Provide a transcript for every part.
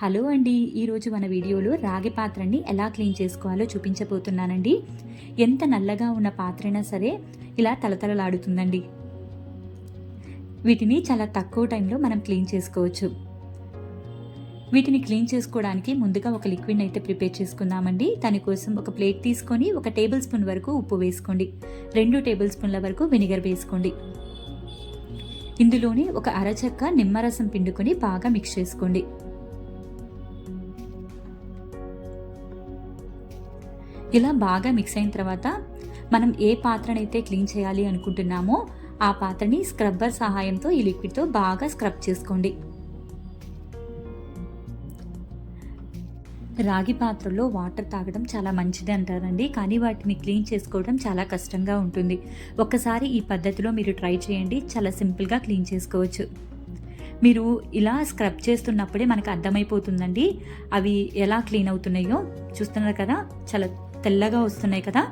Hello అండి ఈరోజు మన వీడియోలో రాగి పాత్రని ఎలా క్లీన్ చేసుకోవాలో చూపించబోతున్నానండి. ఎంత నల్లగా ఉన్న పాత్రైనా సరే ఇలా తలతలలాడుతుందండి. వీటిని చాలా తక్కువ టైంలో మనం క్లీన్ చేసుకోవచ్చు. వీటిని క్లీన్ చేసుకోవడానికి ముందుగా ఒక లిక్విడ్ అయితే ప్రిపేర్ చేసుకుందామండి. దానికోసం ఒక ప్లేట్ తీసుకొని ఒక టేబుల్ స్పూన్ వరకు ఉప్పు వేసుకోండి. రెండు టేబుల్ స్పూన్ల వరకు వెనిగర్ వేసుకోండి. ఇందులోనే ఒక అరచక్క నిమ్మరసం పిండుకొని బాగా మిక్స్ చేసుకోండి. ఇలా బాగా మిక్స్ అయిన తర్వాత మనం ఏ పాత్రనైతే క్లీన్ చేయాలి అనుకుంటున్నామో ఆ పాత్రని స్క్రబ్బర్ సహాయంతో ఈ లిక్విడ్తో బాగా స్క్రబ్ చేసుకోండి. రాగి పాత్రలో వాటర్ తాగడం చాలా మంచిది అంటారండి. కానీ వాటిని క్లీన్ చేసుకోవడం చాలా కష్టంగా ఉంటుంది. ఒక్కసారి ఈ పద్ధతిలో మీరు ట్రై చేయండి. చాలా సింపుల్గా క్లీన్ చేసుకోవచ్చు. మీరు ఇలా స్క్రబ్ చేస్తున్నప్పుడే మనకు అర్థమైపోతుందండి. అవి ఎలా క్లీన్ అవుతున్నాయో. చూస్తున్నారు కదా? చాలా తెల్లగా వస్తున్నాయి కదా?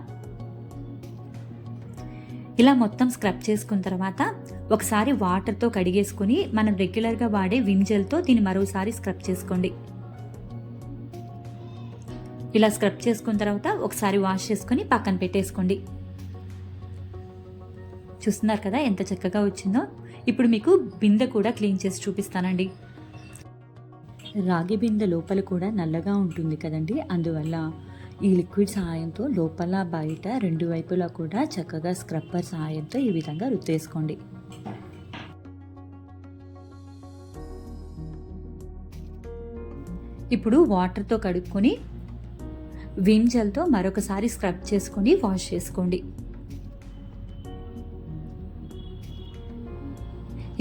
ఇలా మొత్తం స్క్రబ్ చేసుకున్న తర్వాత ఒకసారి వాటర్తో కడిగేసుకుని మనం రెగ్యులర్గా వాడే విమ్జెల్తో దీన్ని మరోసారి స్క్రబ్ చేసుకోండి. ఇలా స్క్రబ్ చేసుకున్న తర్వాత ఒకసారి వాష్ చేసుకొని పక్కన పెట్టేసుకోండి. చూస్తున్నారు కదా ఎంత చక్కగా వచ్చిందో? ఇప్పుడు మీకు బిందె కూడా క్లీన్ చేసి చూపిస్తానండి. రాగి బిందె లోపల కూడా నల్లగా ఉంటుంది కదండి. అందువల్ల ఈ లిక్విడ్ సహాయంతో లోపల బయట రెండు వైపులా కూడా చక్కగా స్క్రబ్బర్ సహాయంతో ఈ విధంగా రుద్దేసుకోండి. ఇప్పుడు వాటర్తో కడుక్కొని విమ్ జెల్తో మరొకసారి స్క్రబ్ చేసుకొని వాష్ చేసుకోండి.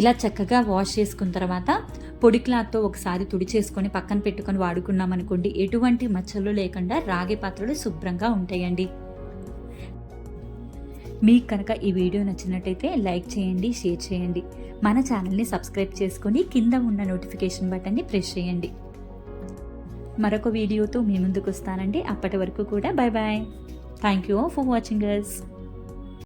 ఇలా చక్కగా వాష్ చేసుకున్న తర్వాత పొడి క్లాత్తో ఒకసారి తుడిచేసుకొని పక్కన పెట్టుకొని వాడుకున్నాం అనుకోండి ఎటువంటి మచ్చలు లేకుండా రాగి పాత్రలు శుభ్రంగా ఉంటాయండి. మీకు కనుక ఈ వీడియో నచ్చినట్టయితే లైక్ చేయండి షేర్ చేయండి. మన ఛానల్ని సబ్స్క్రైబ్ చేసుకొని కింద ఉన్న నోటిఫికేషన్ బటన్ని ప్రెస్ చేయండి. మరొక వీడియోతో మీ ముందుకు వస్తానండి. అప్పటి వరకు కూడా bye bye thank you for watching us